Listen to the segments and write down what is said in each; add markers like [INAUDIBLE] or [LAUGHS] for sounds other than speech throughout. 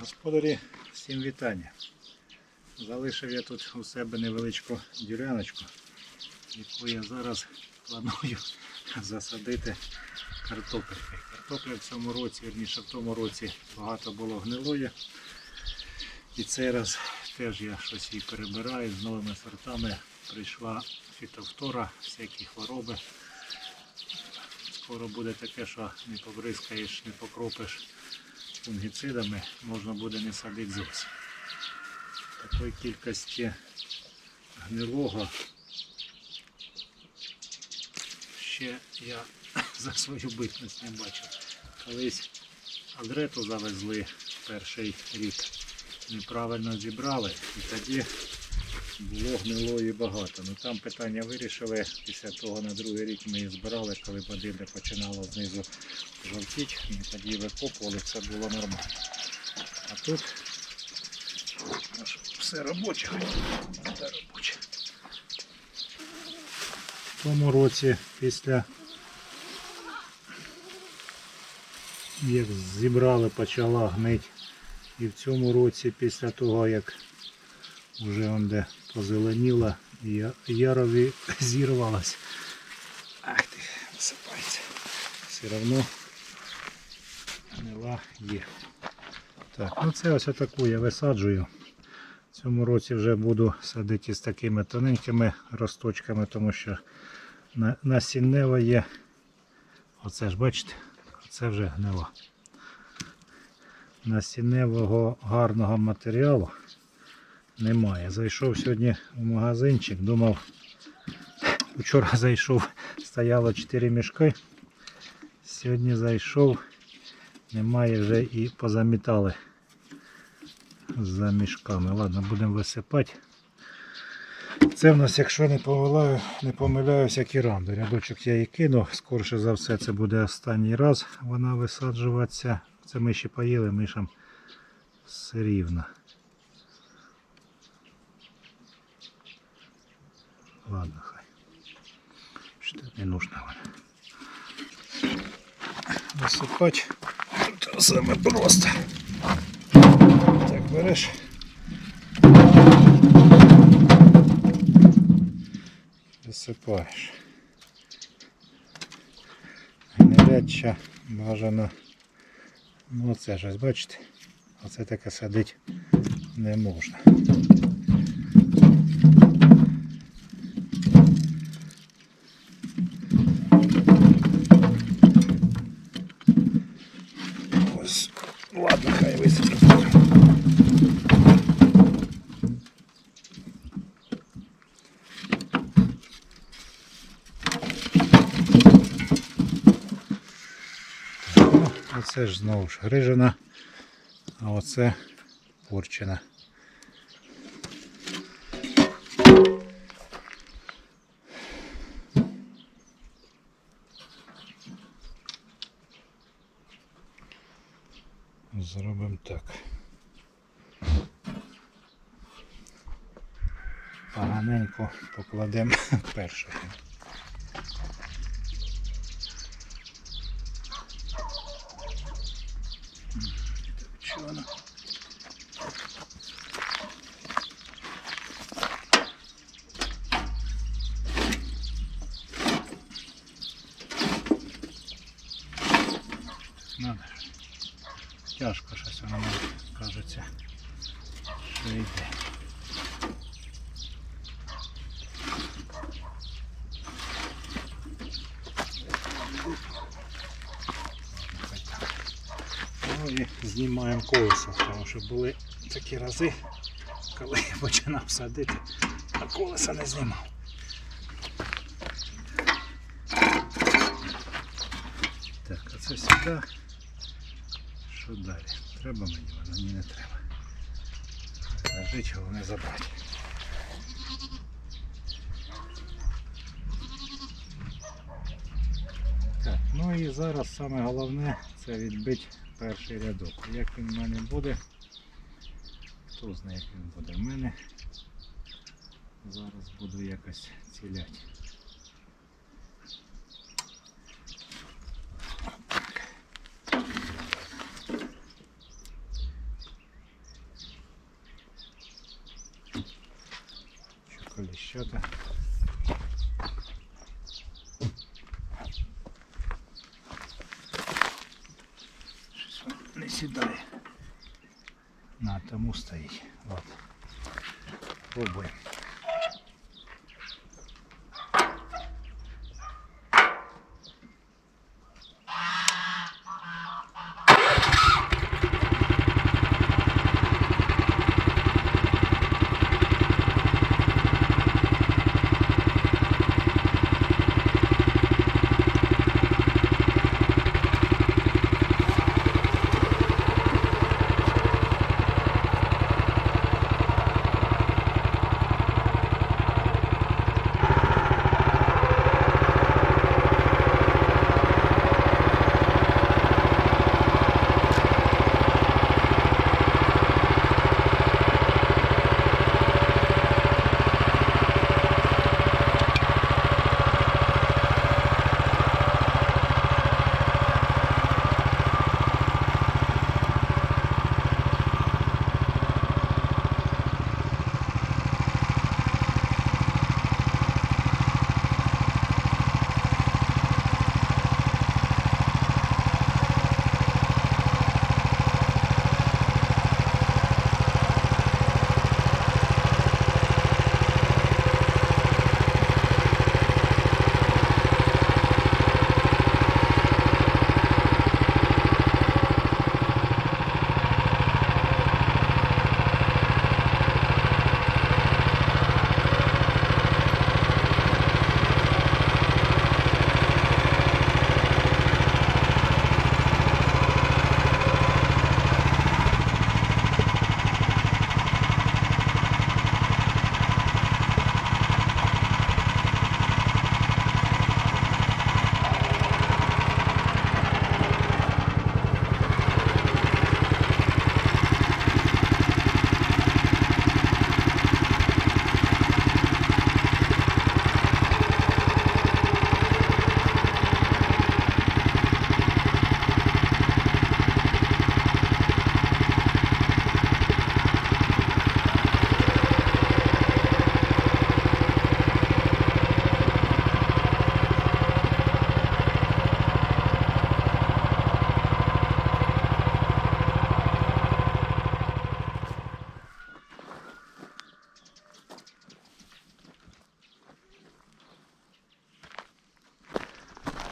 Господарі, всім вітання. Залишив я тут у себе невеличку діляночку, яку я зараз планую [LAUGHS] засадити картопелькою. Картопля в цьому році, вірніше в тому році багато було гнилої. І цей раз теж я щось її перебираю з новими сортами. Прийшла фітофтора, всякі хвороби. Скоро буде таке, що не побризкаєш, не покропиш фунгіцидами, можна буде не садити зовсім. Такої кількості гнилого ще я [COUGHS] за свою битність не бачив. Колись адрету завезли перший рік, неправильно зібрали і тоді було гнилої багато. Ну там питання вирішили. Після того на другий рік ми її збирали, коли подибля починало знизу жовтіти, ми тоді викопували, це було нормально. А тут все робоче, все робоче. В тому році після як зібрали, почала гнить. І в цьому році, після того, як вже он де позеленіла, я- ярові зірвалась. Ах ти, висипається. Все одно гнила є. Так, ну це ось таку я висаджую. В цьому році вже буду садити з такими тоненькими росточками, тому що насіннева є. Оце ж бачите, це вже гнила. Насінневого гарного матеріалу немає. Зайшов сьогодні в магазинчик, думав, вчора зайшов, стояло 4 мішки. Сьогодні зайшов, немає вже і позамітали за мішками. Ладно, будемо висипати. Це в нас, якщо не помиляю, не помиляюся, кіранду. Рядочок я її кину. Скорше за все, це буде останній раз вона висаджуватися. Це ми ще поїли, мишам все рівно. Ладно, хай. Что не нужно вона. Висипати. Це саме просто. Так, береш. Висипаєш. Гниляча бажано. Ну оце ж ось бачите. Оце таке садити не можна. Оце ж знову ж грижина, а оце порчена. Зробимо так. Поганенько покладемо [LAUGHS] першого. Що воно? Надо ж. Тяжко щось воно мені кажеться. Що йде. Хай так. Ну і знімаємо колесо, тому що були такі рази, коли я починав садити, а колеса не знімав. Так, а це сюди. Що далі? Треба мені воно? Ні, не треба. Лежить, головне забрати. Так, ну і зараз саме головне це відбити перший рядок. Як він в мене буде, хто знає, як він буде в мене. Зараз буду якось ціляти.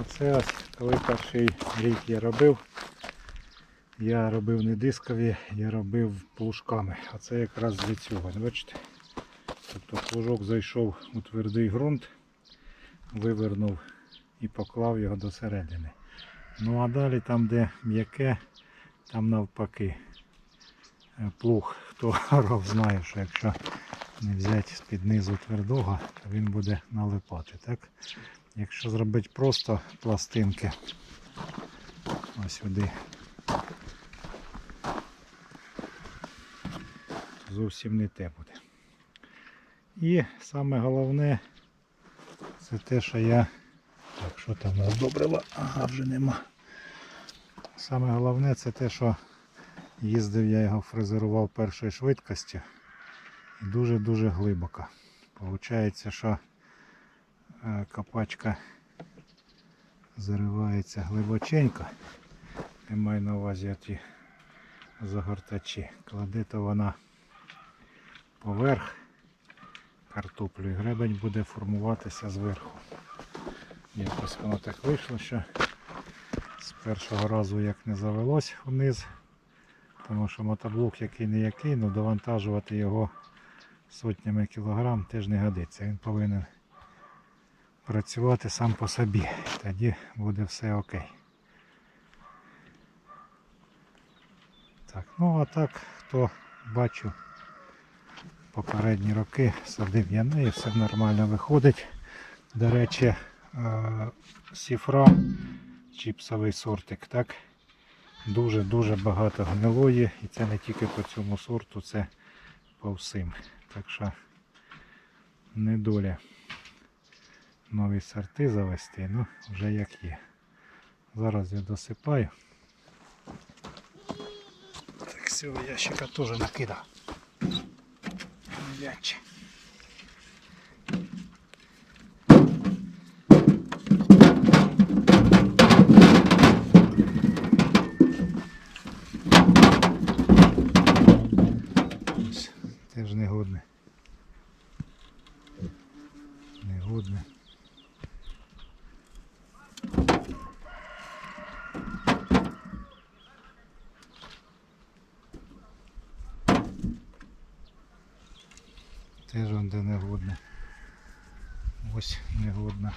Оце ось, коли перший рік я робив, я робив не дискові, я робив плужками. А це якраз для цього. Бачите? Тобто плужок зайшов у твердий ґрунт, вивернув і поклав його до середини. Ну а далі там, де м'яке, там навпаки. Е, Плуг, хто [LAUGHS] орав, знає, що якщо не взяти з-під низу твердого, то він буде налипати. Так? Якщо зробити просто пластинки ось сюди, зовсім не те буде. І саме головне це те, що я... Так, що там нас добрива? Ага, вже нема. Саме головне це те, що їздив я його фрезерував першої швидкості і дуже-дуже глибоко. Получається, що копачка заривається глибоченько. Я маю на увазі ті загортачі. Кладете вона поверх картоплю і гребень буде формуватися зверху. Якось воно так вийшло, що з першого разу як не завелось вниз, тому що мотоблок який не який, але довантажувати його сотнями кілограм теж не годиться. Він повинен працювати сам по собі. Тоді буде все окей. Так, ну а так, хто бачив попередні роки, садив я неї, все нормально виходить. До речі, е, сіфра, чіпсовий сортик, так? Дуже-дуже багато гнилої. І це не тільки по цьому сорту, це по всім. Так що недоля нові сорти завести, ну вже як є. Зараз я досипаю. Так цього ящика теж накидав. Гляньте. Теж негодне. Негодне. Он де негодне. Ось негодна.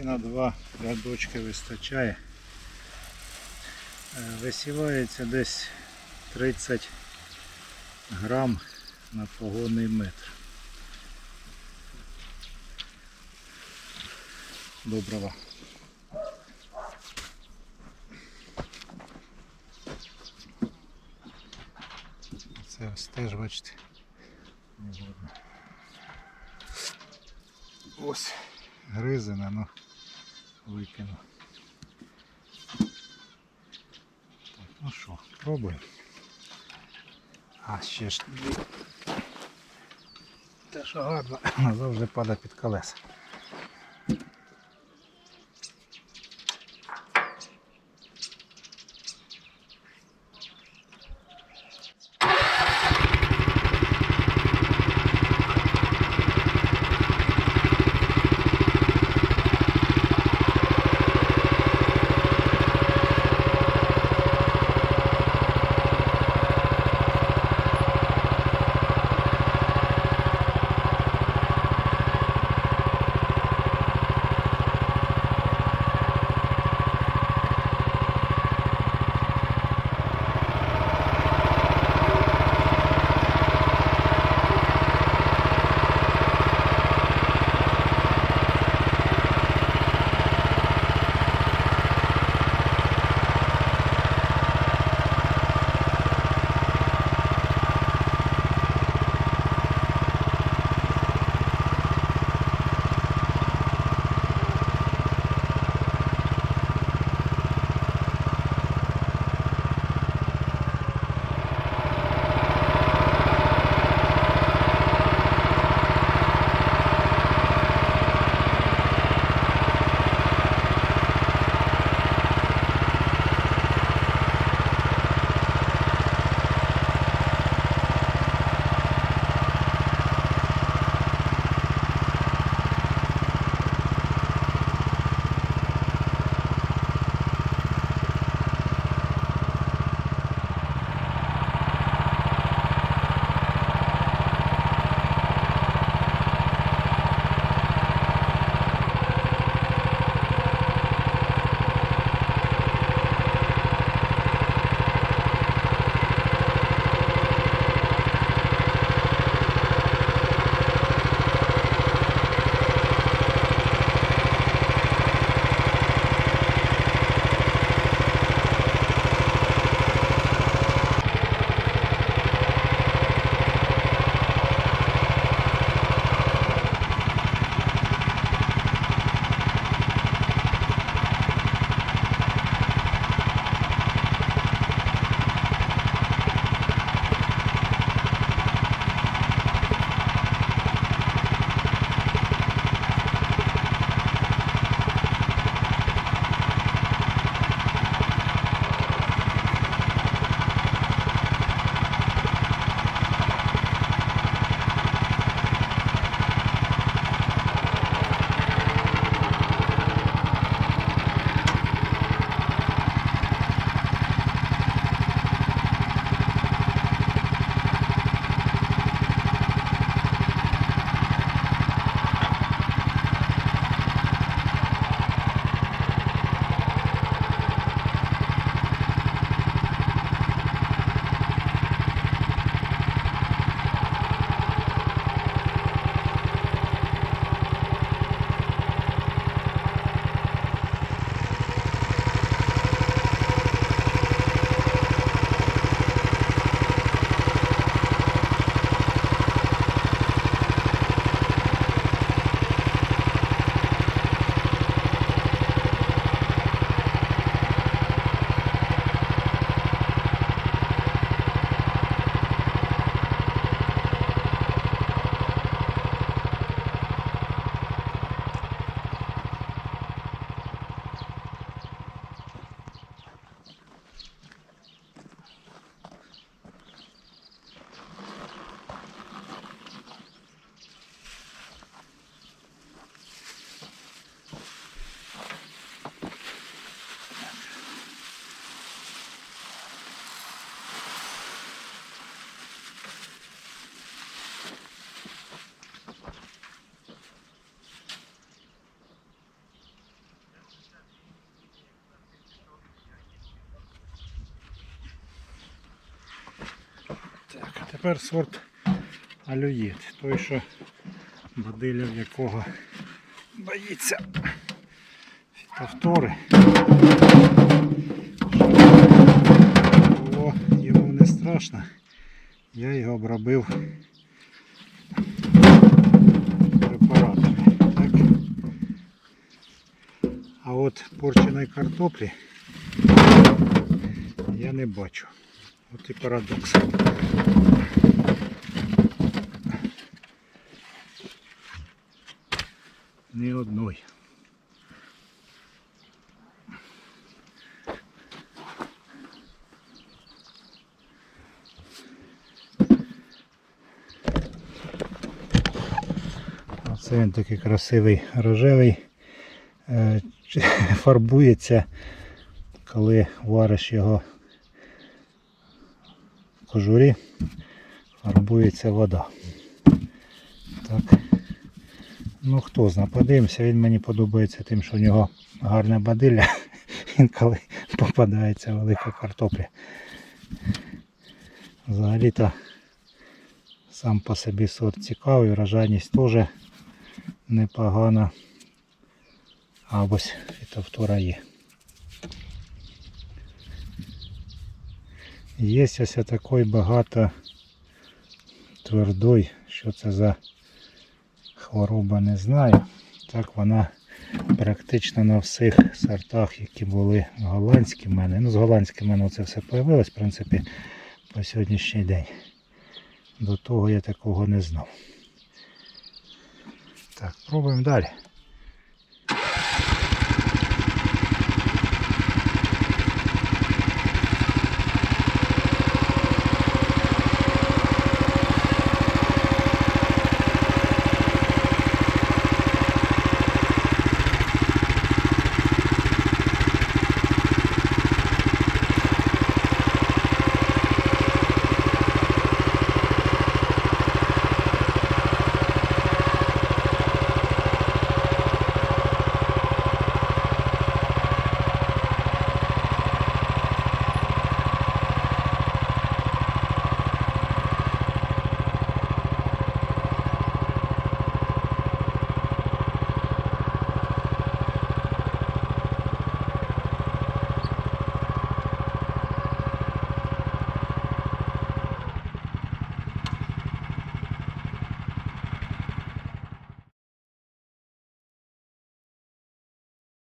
Почти на два рядочки вистачає. Е, Висівається десь 30 грам на погонний метр. Доброго. Це ось теж бачите. Негодно. Ось гризина, ну викину. Так, ну що, пробуємо. А ще ж. Те, що гарно, [LAUGHS] завжди падає під колеса. Тепер сорт алюєт. Той, що бадиля в якого боїться фітофтори. Було йому не страшно. Я його обробив препаратами. Так? А от порченої картоплі я не бачу. От і парадокс. Ні одної. Оце він такий красивий рожевий. Е, [LAUGHS] Фарбується, коли вариш його кожурі, фарбується вода. Так. Ну хто знає, подивимося, він мені подобається тим, що в нього гарне бадилля, [LAUGHS] інколи попадається велика картопля. Взагалі-то сам по собі сорт цікавий, врожайність теж непогана. А ось фітофтора є. Є ось такий багато твердой, що це за хвороба не знаю. Так вона практично на всіх сортах, які були голландські в мене. Ну, з голландським в мене це все появилось, в принципі, по сьогоднішній день. До того я такого не знав. Так, пробуємо далі.